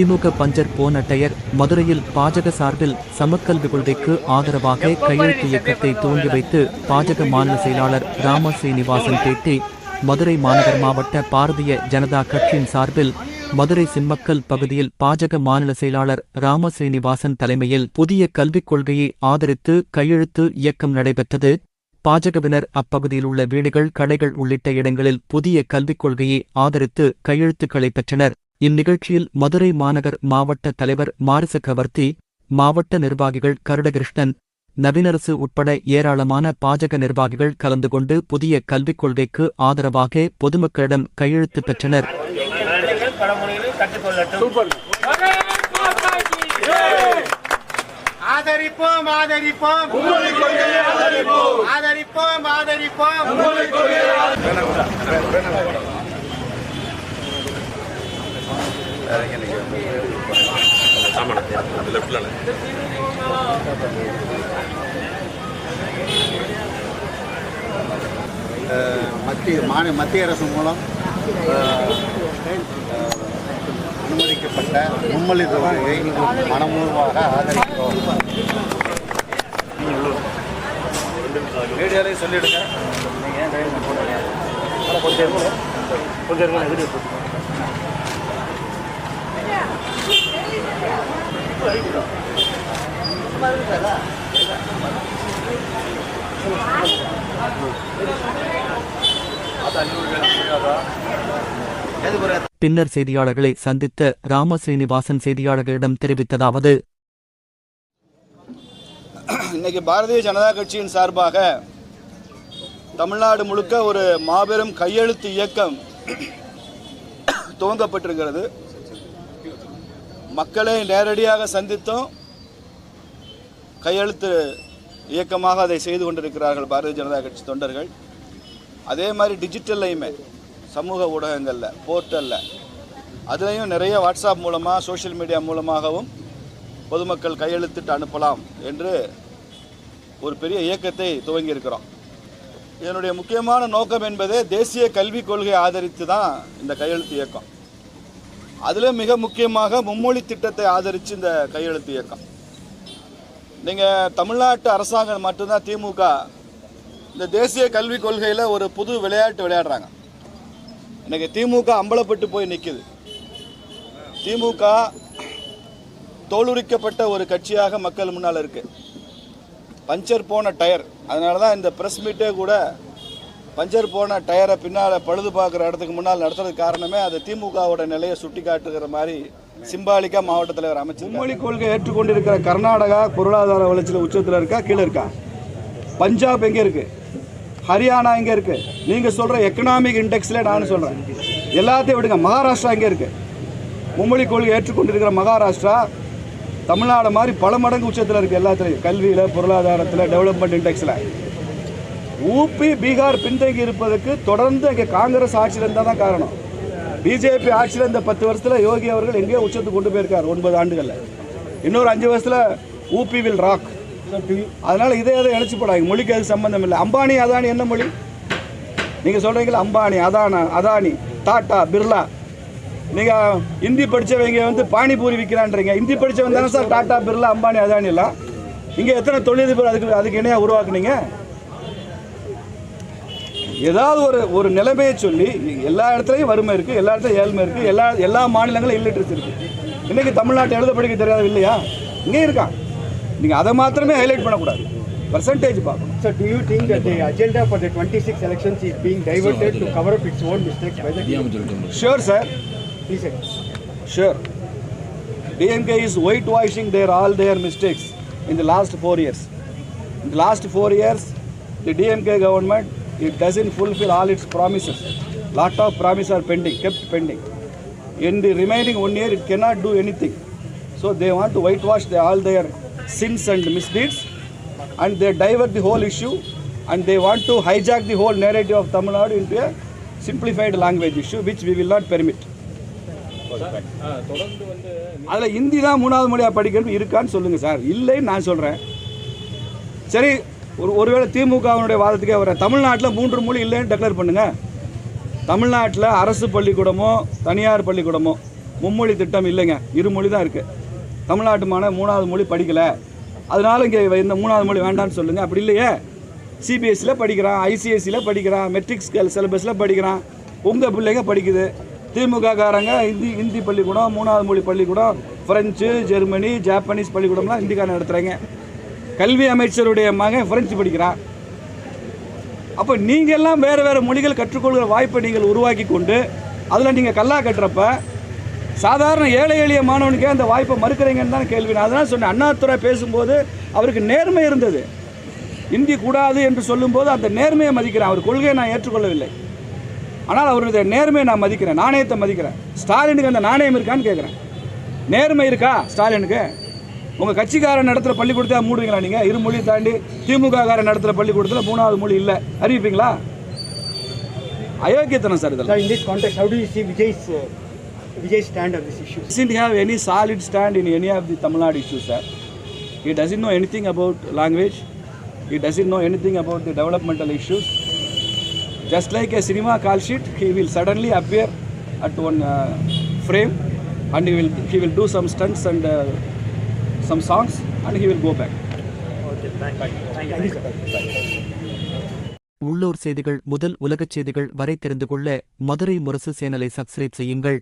திமுக puncture போன tyre மதுரையில் பாஜக சார்பில் சமக்கல்வி கொள்கைக்கு ஆதரவாக கையெழுத்து இயக்கத்தை துவங்கி வைத்து பாஜக மாநில செயலாளர் ராம ஸ்ரீனிவாசன் பேட்டி மதுரை மாநகர் மாவட்ட பாரதிய ஜனதா கட்சியின் சார்பில் மதுரை சிம்மக்கல் பகுதியில் பாஜக மாநில செயலாளர் ராம ஸ்ரீனிவாசன் தலைமையில் புதிய கல்விக் கொள்கையை ஆதரித்து கையெழுத்து இயக்கம் நடைபெற்றது. பாஜகவினர் அப்பகுதியில் உள்ள வீடுகள் கடைகள் உள்ளிட்ட இடங்களில் புதிய கல்விக் கொள்கையை ஆதரித்து கையெழுத்துக்களை பெற்றனர். இந்நிகழ்ச்சியில் மதுரை மாநகர் மாவட்ட தலைவர் மாரிச கவர்த்தி மாவட்ட நிர்வாகிகள் கருடகிருஷ்ணன் நவீனரசு உட்பட ஏராளமான பாஜக நிர்வாகிகள் கலந்து கொண்டு புதிய கல்விக் கொள்கைக்கு ஆதரவாக பொதுமக்களிடம் கையெழுத்து பெற்றனர். நாடுகள் பழமொழிகளை கற்றுக்கொள்ளட்டும் ஆதரிப்போம். ஆதரிப்போம் ஆதரிப்போம் ஆதரிப்போம் மத்திய மாநில மத்திய அரசு மூலம் அனுமதிக்கப்பட்ட மும்மொழி கொள்கையை மனமுழுவாக ஆதரிக்கிறோம். மீடியாலே சொல்லிடுங்க. கொஞ்சம் கொஞ்சம் இருங்க வீடியோ பின்னர் செய்தியாளர்களை சந்தித்த ராம ஸ்ரீனிவாசன் செய்தியாளர்களிடம் தெரிவித்ததாவது இன்னைக்கு பாரதிய ஜனதா கட்சியின் சார்பாக தமிழ்நாடு முழுக்க ஒரு மாபெரும் கையெழுத்து இயக்கம் துவங்கப்பட்டிருக்கிறது. மக்களை நேரடியாக சந்தித்தோம். கையெழுத்து இயக்கமாக அதை செய்து கொண்டிருக்கிறார்கள் பாரதிய ஜனதா கட்சி தொண்டர்கள். அதே மாதிரி டிஜிட்டல்லையுமே சமூக ஊடகங்களில் போர்ட்டலில் அதுலேயும் நிறைய வாட்ஸ்அப் மூலமாக சோஷியல் மீடியா மூலமாகவும் பொதுமக்கள் கையெழுத்திட்டு அனுப்பலாம் என்று ஒரு பெரிய இயக்கத்தை துவங்கியிருக்கிறோம். இதனுடைய முக்கியமான நோக்கம் என்பதே தேசிய கல்விக் கொள்கையை ஆதரித்து தான் இந்த கையெழுத்து இயக்கம். அதில் மிக முக்கியமாக மும்மொழி திட்டத்தை ஆதரித்து இந்த கையெழுத்து இயக்கம். நீங்கள் தமிழ்நாட்டு அரசாங்கம் மட்டும்தான் திமுக. இந்த தேசிய கல்விக் கொள்கையில் ஒரு புது விளையாட்டு விளையாடுறாங்க. இன்றைக்கி திமுக அம்பலப்பட்டு போய் நிற்கிது திமுக தோலுரிக்கப்பட்ட ஒரு கட்சியாக மக்கள் முன்னால் இருக்குது பஞ்சர் போன டயர். அதனால தான் இந்த ப்ரெஸ் மீட்டே கூட பஞ்சர் போன டயரை பின்னால் பழுது பார்க்குற இடத்துக்கு முன்னால் நடத்துறதுக்கு காரணமே அது திமுகவோட நிலையை சுட்டி காட்டுகிற மாதிரி சிம்பாலிக்கா மாவட்ட தலைவர் அமைச்சர் மும்மொழி கொள்கை ஏற்றுக்கொண்டிருக்கிற கர்நாடகா பொருளாதார வளர்ச்சியில் உச்சத்தில் இருக்கா? கீழே இருக்கா? பஞ்சாப் எங்கே இருக்கு? ஹரியானா எங்கே இருக்கு? நீங்கள் சொல்கிற எக்கனாமிக் இண்டெக்ஸில் நான் சொல்கிறேன் எல்லாத்தையும் விடுங்க. மகாராஷ்டிரா எங்கே இருக்கு? மும்மொழி கொள்கை ஏற்றுக்கொண்டிருக்கிற மகாராஷ்டிரா தமிழ்நாடு மாதிரி பல மடங்கு உச்சத்தில் இருக்குது எல்லாத்துலேயும். கல்வியில் பொருளாதாரத்தில் டெவலப்மெண்ட் இண்டெக்ஸில் ஊபி பீகார் பின்தங்கி இருப்பதற்கு தொடர்ந்து இங்கே காங்கிரஸ் ஆட்சியில் இருந்தால் தான் காரணம். பிஜேபி ஆட்சியில் இந்த பத்து வருஷத்தில் யோகி அவர்கள் எங்கேயோ உச்சத்துக்கு கொண்டு போயிருக்கார் ஒன்பது ஆண்டுகளில். இன்னொரு அஞ்சு வருஷத்தில் ஊபி வில் ராக். அதனால் இதே இதை இணைச்சி போடாங்க மொழிக்கு அது சம்பந்தம் இல்லை. அம்பானி அதானி என்ன மொழி? நீங்கள் சொல்கிறீங்களா அம்பானி அதானா அதானி டாட்டா பிர்லா. நீங்கள் ஹிந்தி படித்தவங்க வந்து பானிபூரி விற்கிறான்றீங்க ஹிந்தி படித்தவங்க தானே சார் டாட்டா பிர்லா அம்பானி அதானி இங்கே எத்தனை தொழிலதிபர் அதுக்கு அதுக்கு இணையாக உருவாக்குனீங்க? ஏதாவது ஒரு ஒரு நிலைமையை சொல்லி எல்லா இடத்துலையும் வறுமை இருக்குது எல்லா இடத்துலையும் ஏழ்மை இருக்குது எல்லா எல்லா மாநிலங்களும் இல்லிட்ரஸி இருக்குது இன்றைக்கி தமிழ்நாட்டை எழுத படிக்க தெரியாது இல்லையா இங்கே இருக்கான் நீங்கள் அதை மாத்திரமே ஹைலைட் பண்ணக்கூடாது பர்சன்டேஜ் பார்க்கணும் So do you think that the agenda for the 26 elections is being diverted to cover up its own mistakes by the sure sir Please say. Sure. DMK is whitewashing their all their mistakes in the last four years. In the last four years, the DMK government it doesn't fulfill all its promises. Lot of promises are pending, kept pending. In the remaining one year, it cannot do anything. So they want to whitewash the, all their sins and misdeeds, and they divert the whole issue, and they want to hijack the whole narrative of Tamil Nadu into a simplified language issue, which we will not permit. அதில் ஹிந்தி தான் மூணாவது மொழியாக படிக்கணும் இருக்கான்னு சொல்லுங்கள் sir இல்லைன்னு நான் சொல்கிறேன் சரி ஒரு ஒருவேளை திமுகவினுடைய வாதத்துக்கே வர தமிழ்நாட்டில் மூன்று மொழி இல்லைன்னு டெக்ளேர் பண்ணுங்கள் தமிழ்நாட்டில் அரசு பள்ளிக்கூடமோ தனியார் பள்ளிக்கூடமோ மும்மொழி திட்டம் இல்லைங்க. இருமொழி தான் இருக்குது தமிழ்நாட்டு மாணவன் மூணாவது மொழி படிக்கலை. அதனால இங்கே இந்த மூணாவது மொழி வேண்டாம்னு சொல்லுங்கள் அப்படி இல்லையே? சிபிஎஸ்சியில் படிக்கிறான் ஐசிஎஸ்சியில் படிக்கிறான் மெட்ரிக் சிலபஸில் படிக்கிறான். உங்கள் பிள்ளைங்க படிக்குது. திமுக காரங்க ஹிந்தி ஹிந்தி பள்ளிக்கூடம் மூணாவது மொழி பள்ளிக்கூடம் ஃப்ரெஞ்சு ஜெர்மனி ஜாப்பனீஸ் பள்ளிக்கூடம்லாம் ஹிந்திக்காரன் நடத்துகிறாங்க கல்வி அமைச்சருடைய மகன் ஃப்ரெஞ்சு படிக்கிறான். அப்போ நீங்கள் எல்லாம் வேறு வேறு மொழிகள் கற்றுக்கொள்கிற வாய்ப்பை நீங்கள் உருவாக்கி கொண்டு அதில் நீங்கள் கல்லா கட்டுறப்ப சாதாரண ஏழை எளிய மாணவனுக்கே அந்த வாய்ப்பை மறுக்கிறீங்கன்னு தான் கேள்வி. நான் அதனால் சொன்னேன் அண்ணாத்துறை பேசும்போது அவருக்கு நேர்மை இருந்தது. இந்தி கூடாது என்று சொல்லும்போது அந்த நேர்மையை மதிக்கிறேன். அவர் கொள்கையை நான் ஏற்றுக்கொள்ளவில்லை. ஆனால் அவருடைய நேர்மையை நான் மதிக்கிறேன். நாணயத்தை மதிக்கிறேன். ஸ்டாலினுக்கு அந்த நாணயம் இருக்கான்னு கேட்குறேன் நேர்மை இருக்கா ஸ்டாலினுக்கு? உங்கள் கட்சிக்காரன் நடத்துகிற பள்ளிக்கூடத்தை மூடுவீங்களா நீங்கள் இரு மொழி தாண்டி திமுக காரன் நடத்துகிற பள்ளிக்கூடத்தில் மூணாவது மொழி இல்லை அறிவிப்பீங்களா அயோக்கியத்தனம் சார் இதெல்லாம் uh, stand on this issue? doesn't have any solid stand in any of the Tamil Nadu issues, sir. He doesn't know anything about language. He doesn't know anything about the developmental issues. Just like a cinema call sheet, he will suddenly appear at one uh, frame and he will he will do some stunts and uh, some songs and he will go back. Thank you, sir. உள்ளூர் செய்திகள் முதல் உலகச் செய்திகள் வரை தெரிந்து கொள்ள மதுரை முரசு சேனலை subscribe செய்யுங்கள்